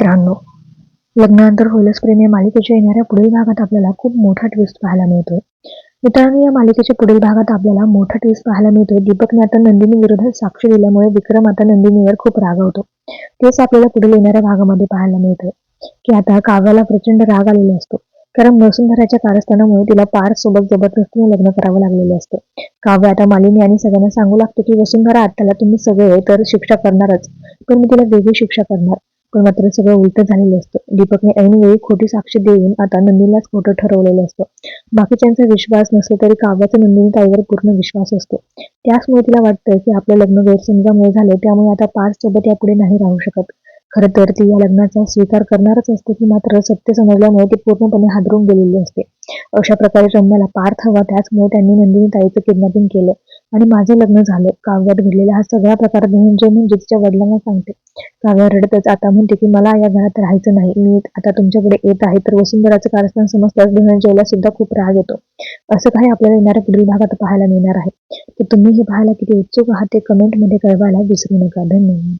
मित्रांनो लग्नानंतर होईलच प्रेम. या मालिकेच्या येणाऱ्या पुढील भागात आपल्याला खूप मोठा ट्विस्ट पाहायला मिळतोय. मित्रांनो या मालिकेच्या पुढील भागात आपल्याला मोठा ट्विस्ट पाहायला मिळतोय. दीपकने आता नंदिनी विरोधात साक्ष दिल्यामुळे विक्रम आता नंदिनीवर खूप रागवतो तेच आपल्याला पुढील येणाऱ्या भागामध्ये पाहायला मिळतंय. की आता काव्याला प्रचंड राग आलेला असतो. कारण वसुंधराच्या कारस्थानामुळे तिला पार सोबत जबरदस्तीने लग्न करावं लागलेलं असतं. काव्य आता मालिनी आणि सगळ्यांना सांगू लागते की वसुंधरा आत्ताला तुम्ही सगळे तर शिक्षा करणारच. पण मी तिला वेगळी शिक्षा करणार. पण मात्र सगळं उलट झालेलं असतं. दीपकने ऐनवेळी खोटी साक्ष देऊन आता नंदीलाच खोटं ठरवलेलं असतं. बाकीच्यांचा विश्वास नसतो तरी काव्याचा नंदिनी ताईवर पूर्ण विश्वास असतो. त्याचमुळे तिला वाटतं की आपलं लग्न गैरसमजामुळे झालं त्यामुळे आता पाच सोबत यापुढे नाही राहू शकत. खरं तर ती या लग्नाचा स्वीकार करणारच असते की मात्र सत्य समजल्यामुळे ती पूर्णपणे हादरून गेलेली असते. अशा प्रकारे रम्याला पार्थ हवा त्याचमुळे त्यांनी नंदिनी ताईचं किडनॅपिंग केलं. आणि माझं लग्न झालं. काव्यात घडलेला हा सगळा प्रकार धनंजय म्हणजे तिच्या वडिलांना सांगते. काव्या रडतच आता म्हणते की मला या घरात राहायचं नाही. मी आता तुमच्याकडे येत आहे तर वसुंधराचं कारस्थान समजताच धनंजयला सुद्धा खूप राग येतो. असं काही आपल्याला येणाऱ्या पुढील भागात पाहायला मिळणार आहे. तर तुम्ही हे पाहायला किती उत्सुक आहात ते कमेंटमध्ये कळवायला विसरू नका. धन्यवाद.